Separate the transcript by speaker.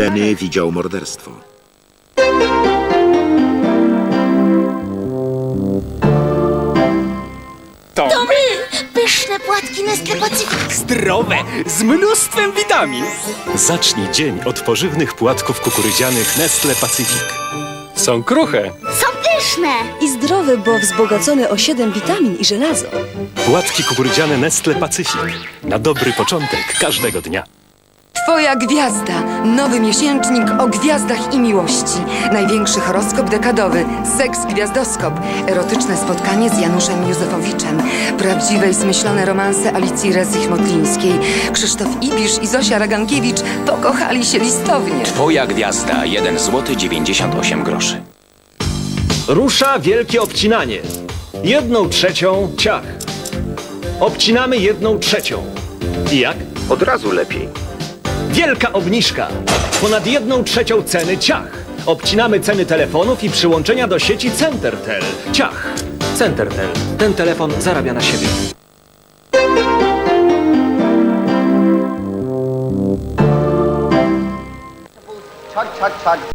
Speaker 1: Lenny widział morderstwo.
Speaker 2: To
Speaker 3: my! Pyszne płatki Nestle Pacific.
Speaker 2: zdrowe, z mnóstwem witamin.
Speaker 4: Zacznij dzień od pożywnych płatków kukurydzianych Nestle Pacific. Są kruche.
Speaker 3: Są pyszne!
Speaker 5: I zdrowy, bo wzbogacony o 7 witamin i żelazo.
Speaker 4: Płatki kukurydziane Nestle Pacific. Na dobry początek każdego dnia.
Speaker 6: Twoja gwiazda. Nowy miesięcznik o gwiazdach i miłości. Największy horoskop dekadowy. Seks Gwiazdoskop. Erotyczne spotkanie z Januszem Józefowiczem. Prawdziwe i zmyślone romanse Alicji Rezich-Motlińskiej. Krzysztof Ibisz i Zosia Ragankiewicz pokochali się listownie.
Speaker 7: Twoja gwiazda 1 zł 98 groszy.
Speaker 8: Rusza wielkie obcinanie. Jedną trzecią ciach. Obcinamy jedną trzecią. I jak?
Speaker 1: Od razu lepiej.
Speaker 8: Wielka obniżka. Ponad jedną trzecią ceny ciach. Obcinamy ceny telefonów i przyłączenia do sieci Centertel. Ciach. Centertel. Ten telefon zarabia na siebie.